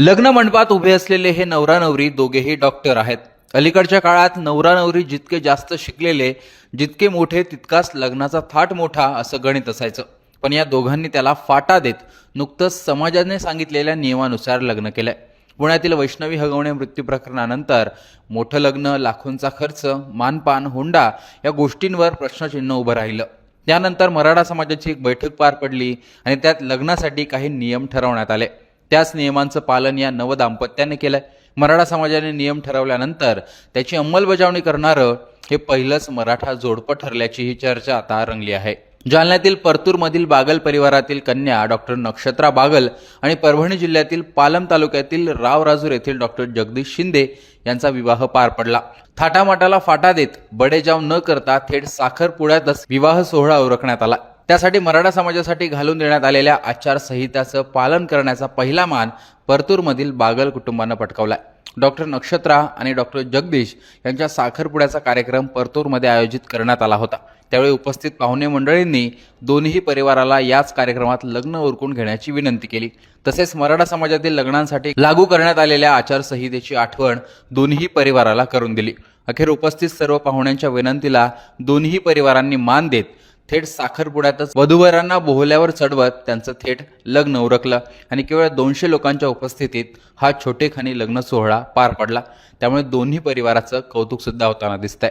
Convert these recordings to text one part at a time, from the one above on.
लग्न मंडपात उभे असलेले हे नवरा नवरी दोघेही डॉक्टर आहेत. अलीकडच्या काळात नवरा नवरी जितके जास्त शिकलेले जितके मोठे तितकाच लग्नाचा थाट मोठा असं गणित असायचं. पण या दोघांनी त्याला फाटा देत नुकतंच समाजाने सांगितलेल्या नियमानुसार लग्न केलंय. पुण्यातील वैष्णवी हगवणे मृत्यू प्रकरणानंतर मोठं लग्न लाखोंचा खर्च मानपान हुंडा या गोष्टींवर प्रश्नचिन्ह उभं राहिलं. त्यानंतर मराठा समाजाची एक बैठक पार पडली आणि त्यात लग्नासाठी काही नियम ठरवण्यात आले. त्याच नियमांचं पालन या नवदाम्पत्याने केलंय. मराठा समाजाने नियम ठरवल्यानंतर त्याची अंमलबजावणी करणारं हे पहिलंच मराठा जोडपं ठरल्याची ही चर्चा आता रंगली आहे. जालन्यातील परतूरमधील बागल परिवारातील कन्या डॉक्टर नक्षत्रा बागल आणि परभणी जिल्ह्यातील पालम तालुक्यातील रावराजूर येथील डॉक्टर जगदीश शिंदे यांचा विवाह पार पडला. थाटामाटाला फाटा देत बडेजाव न करता थेट साखरपुड्यातच विवाह सोहळा उरकण्यात आला. त्यासाठी मराठा समाजासाठी घालून देण्यात आलेल्या आचारसंहिताचं पालन करण्याचा पहिला मान परतूरमधील बागल कुटुंबानं पटकावलाय. डॉक्टर नक्षत्रा आणि डॉक्टर जगदीश यांच्या साखरपुड्याचा कार्यक्रम परतूरमध्ये आयोजित करण्यात आला होता. त्यावेळी उपस्थित पाहुणे मंडळींनी दोन्ही परिवाराला याच कार्यक्रमात लग्न उरकून घेण्याची विनंती केली. तसेच मराठा समाजातील लग्नांसाठी लागू करण्यात आलेल्या आचारसंहितेची आठवण दोन्ही परिवाराला करून दिली. अखेर उपस्थित सर्व पाहुण्यांच्या विनंतीला दोन्ही परिवारांनी मान देत थेट साखरपुड्यातच वधूवरांना बोहल्यावर चढवत त्यांचं थेट लग्न उरकलं. आणि केवळ दोनशे लोकांच्या उपस्थितीत हा छोटेखानी लग्न सोहळा पार पडला. त्यामुळे दोन्ही परिवाराचं कौतुक सुद्धा होताना दिसतंय.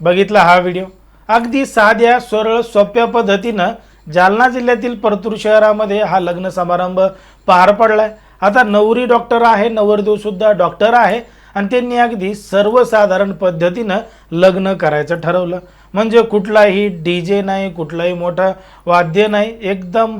बघितला हा व्हिडिओ? अगदी साध्या सरळ सोप्या पद्धतीनं जालना जिल्ह्यातील परतूर शहरामध्ये हा लग्न समारंभ पार पडलाय. आता नवरी डॉक्टर आहे नवरदेव सुद्धा डॉक्टर आहे. आणि त्यांनी अगदी सर्वसाधारण पद्धतीनं लग्न करायचं ठरवलं. म्हणजे कुठलाही डी जे नाही कुठलाही मोठं वाद्य नाही एकदम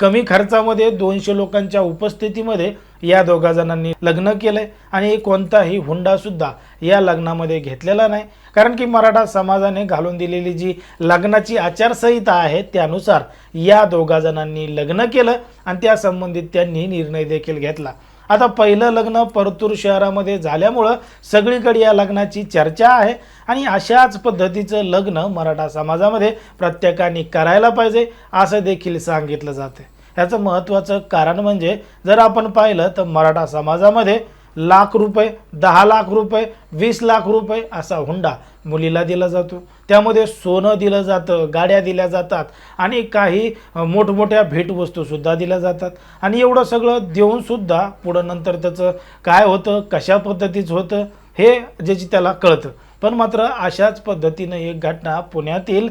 कमी खर्चामध्ये दोनशे लोकांच्या उपस्थितीमध्ये या दोघा जणांनी लग्न केलंय. आणि कोणताही हुंडासुद्धा या लग्नामध्ये घेतलेला नाही. कारण की मराठा समाजाने घालून दिलेली जी लग्नाची आचारसंहिता आहे त्यानुसार या दोघा जणांनी लग्न केलं आणि त्यासंबंधित त्यांनी निर्णय देखील घेतला. आता पहिलं लग्न परतूर शहरामध्ये झाल्यामुळं सगळीकडे या लग्नाची चर्चा आहे आणि अशाच पद्धतीचं लग्न मराठा समाजामध्ये प्रत्येकाने करायला पाहिजे असं देखील सांगितलं जातं ह्याचं महत्त्वाचं कारण म्हणजे जर आपण पाहिलं तर मराठा समाजामध्ये लाख रुपये दहा लाख रुपये वीस लाख रुपये असा हुंडा मुलीला दिला जातो. त्यामध्ये सोनं दिलं जातं गाड्या दिल्या जातात आणि काही मोठमोठ्या भेटवस्तूसुद्धा दिल्या जातात. आणि एवढं सगळं देऊनसुद्धा पुढं नंतर त्याचं काय होतं कशा पद्धतीचं होतं हे ज्याची त्याला कळतं. पण मात्र अशाच पद्धतीनं एक घटना पुण्यातील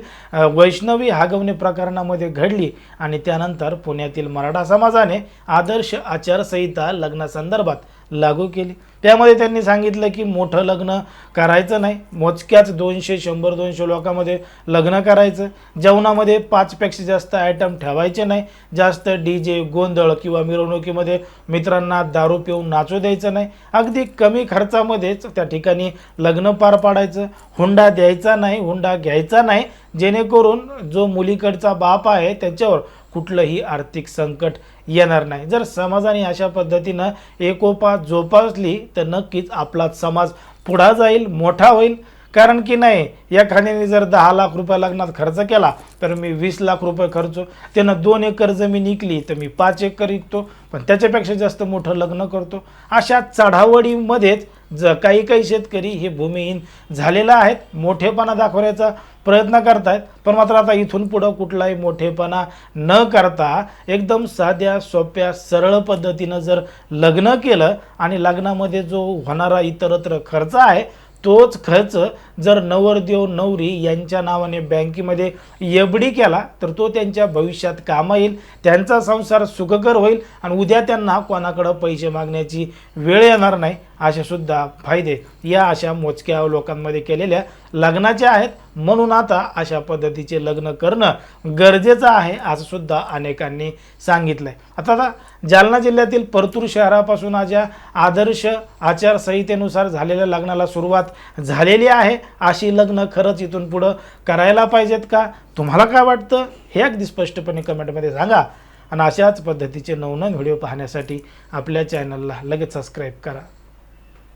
वैष्णवी हागवणे प्रकरणामध्ये घडली आणि त्यानंतर पुण्यातील मराठा समाजाने आदर्श आचारसंहिता लग्नासंदर्भात लागू केली. त्यामध्ये त्यांनी सांगितलं की मोठं लग्न करायचं नाही. मोजक्याच दोनशे शंभर दोनशे लोकांमध्ये लग्न करायचं. जेवणामध्ये पाचपेक्षा जास्त आयटम ठेवायचे नाही. जास्त डी जे गोंधळ किंवा मिरवणुकीमध्ये मित्रांना दारू पिऊन नाचू द्यायचं नाही. अगदी कमी खर्चामध्येच त्या ठिकाणी लग्न पार पाडायचं. हुंडा द्यायचा नाही हुंडा घ्यायचा नाही. जेणेकरून जो मुलीकडचा बाप आहे त्याच्यावर कुठलंही आर्थिक संकट येणार नाही. जर समाजाने अशा पद्धतीनं एकोपा जोपासली तर नक्कीच आपला समाज पुढा जाईल मोठा होईल. कारण की नाही या खाण्याने जर दहा लाख रुपये लग्नात खर्च केला तर मी वीस लाख रुपये खर्चो. त्यानं दोन एकर जमीन विकली तर मी पाच एकर विकतो पण त्याच्यापेक्षा जास्त मोठं लग्न करतो. अशा चढावडीमध्येच ज काही काही शेतकरी हे भूमिहीन झालेलं आहेत मोठेपणा दाखवण्याचा प्रयत्न करतायत पण मात्र आता इथून पुढं कुठलाही मोठेपणा न करता एकदम साध्या सोप्या सरळ पद्धतीनं जर लग्न केलं आणि लग्नामध्ये जो होणारा इतरत्र खर्च आहे तोच खर्च जर नवरदेव नवरी यांच्या नावाने बँकेमध्ये एबडी केला तर तो त्यांच्या भविष्यात कामा येईल त्यांचा संसार सुखकर होईल आणि उद्या त्यांना कोणाकडं पैसे मागण्याची वेळ येणार नाही. असेसुद्धा फायदे. या अशा मोजक्या लोकांमध्ये केलेल्या लग्नाचे आहेत. म्हणून आता अशा पद्धतीचे लग्न करणं गरजेचं आहे असंसुद्धा अनेकांनी सांगितलं आहे आता आता जालना जिल्ह्यातील परतूर शहरापासून आज आदर्श आचारसंहितेनुसार झालेल्या लग्नाला सुरुवात झालेली आहे. अशी लग्न खरंच इथून पुढं करायला पाहिजेत का? तुम्हाला काय वाटतं? हे अगदी स्पष्टपणे कमेंटमध्ये सांगा. आणि अशाच पद्धतीचे नवनवीन व्हिडिओ पाहण्यासाठी आपल्या चॅनलला लगेच सबस्क्राईब करा.